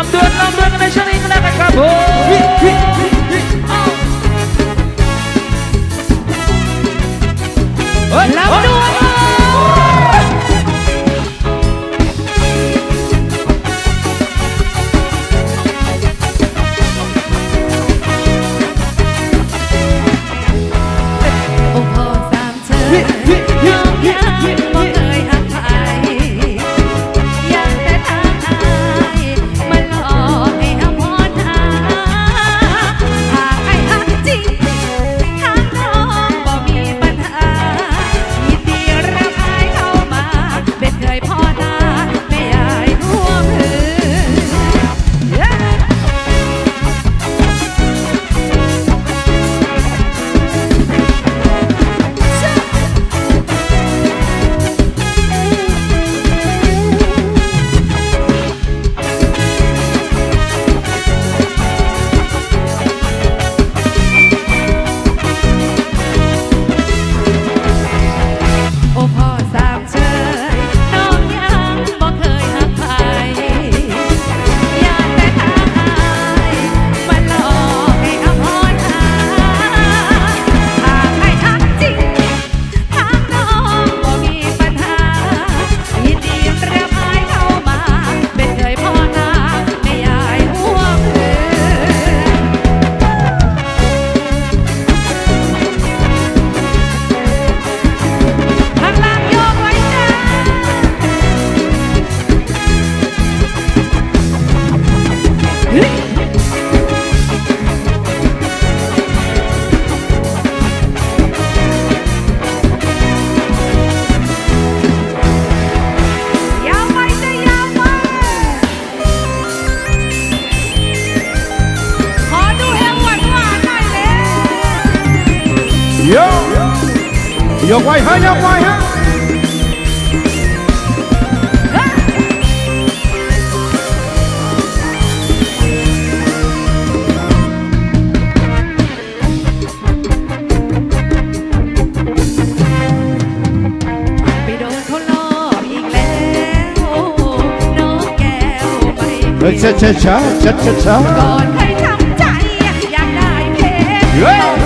ลำดวนลำดวนกันในช่วงนี้กันนะครับผม ยกไว้ฮะยกไว้ฮะไปโดนเขาหลอกอีกแล้วน้องแก้วไปเฮ้ยช้าช้าช้าช้าช้าช้าก่อนเคยช้ำใจอยากได้เพลงเฮ้ยต้อง